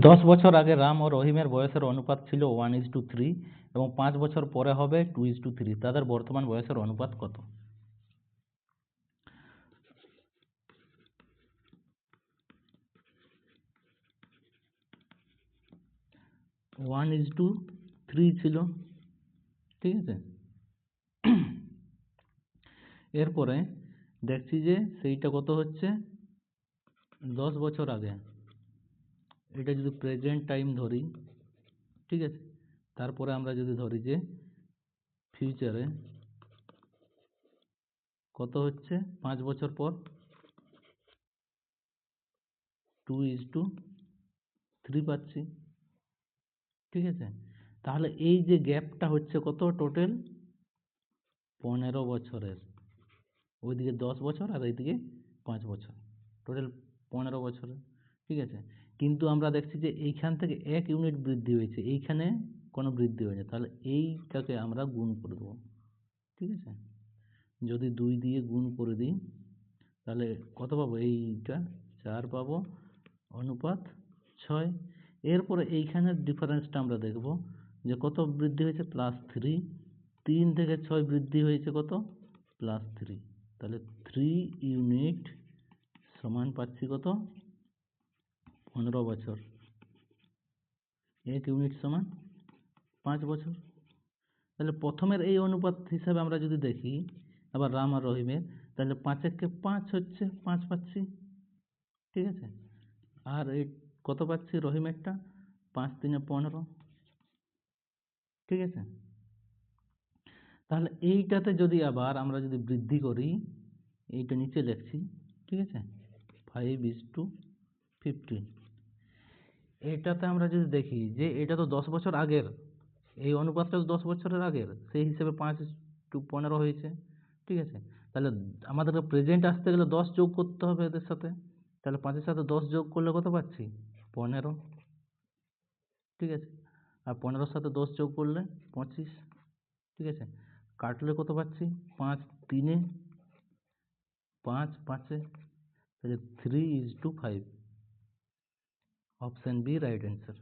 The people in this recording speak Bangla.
দশ বছর আগে রাম ও রহিমের বয়সের অনুপাত ছিল ওয়ান ইজ টু থ্রি এবং পাঁচ বছর পরে হবে টু ইজ টু থ্রি তাদের বর্তমান বয়সের অনুপাত কত? ওয়ান ইজ টু থ্রি ছিল। ঠিক আছে? এরপরে দেখছি যে সেইটা কত হচ্ছে? দশ বছর আগে। এটা যদি প্রেজেন্ট টাইম ধরি, ঠিক আছে? তারপরে আমরা যদি ধরি যে ফিউচারে কত হচ্ছে? পাঁচ বছর পর টু ইজ টু থ্রি পাচ্ছি। ঠিক আছে? তাহলে এই যে গ্যাপটা হচ্ছে কত? টোটাল পনেরো বছরের। ওইদিকে দশ বছর আর এইদিকে পাঁচ বছর। টোটাল পনেরো বছরের। ঠিক আছে? কিন্তু আমরা দেখছি যে এইখান থেকে এক ইউনিট বৃদ্ধি হয়েছে, এইখানে কোনো বৃদ্ধি হয়নি। তাহলে এইটাকে আমরা গুণ করে দেবো, ঠিক আছে? যদি দুই দিয়ে গুণ করে দিই, তাহলে কত পাবো? এইটা চার পাবো, অনুপাত ছয়। এরপরে এইখানের ডিফারেন্সটা আমরা দেখব যে কত বৃদ্ধি হয়েছে? প্লাস থ্রি তিন থেকে ছয় বৃদ্ধি হয়েছে কত? প্লাস থ্রি তাহলে থ্রি ইউনিট সমান পাচ্ছি কত? পনেরো বছর। এক ইউনিট সমান পাঁচ বছর। তাহলে প্রথমের এই অনুপাত হিসাবে আমরা যদি দেখি, আবার রাম আর রহিমের, তাহলে পাঁচেককে পাঁচ হচ্ছে পাঁচ পাচ্ছি। ঠিক আছে? আর এই কত পাচ্ছি রহিমেরটা? পাঁচ তিনে পনেরো। ঠিক আছে? তাহলে এইটাতে যদি আবার আমরা যদি বৃদ্ধি করি, এইটা নিচে লিখছি, ঠিক আছে? ফাইভ ইজ টু ফিফটিন এইটাতে আমরা যদি দেখি যে এটা তো দশ বছর আগের, এই অনুপাতটা তো দশ বছরের আগের, সেই হিসেবে পাঁচ টু পনেরো হয়েছে, ঠিক আছে? তাহলে আমাদেরকে প্রেজেন্ট আসতে গেলে দশ যোগ করতে হবে এদের সাথে, তাহলে পাঁচের সাথে দশ যোগ করলে কত পাচ্ছি? পনেরো। ঠিক আছে? আর পনেরোর সাথে দশ যোগ করলে পঁচিশ, ঠিক আছে? কাটলে কত পাচ্ছি? পাঁচ তিনে, পাঁচ পাঁচে, তাহলে three is two five option b right answer.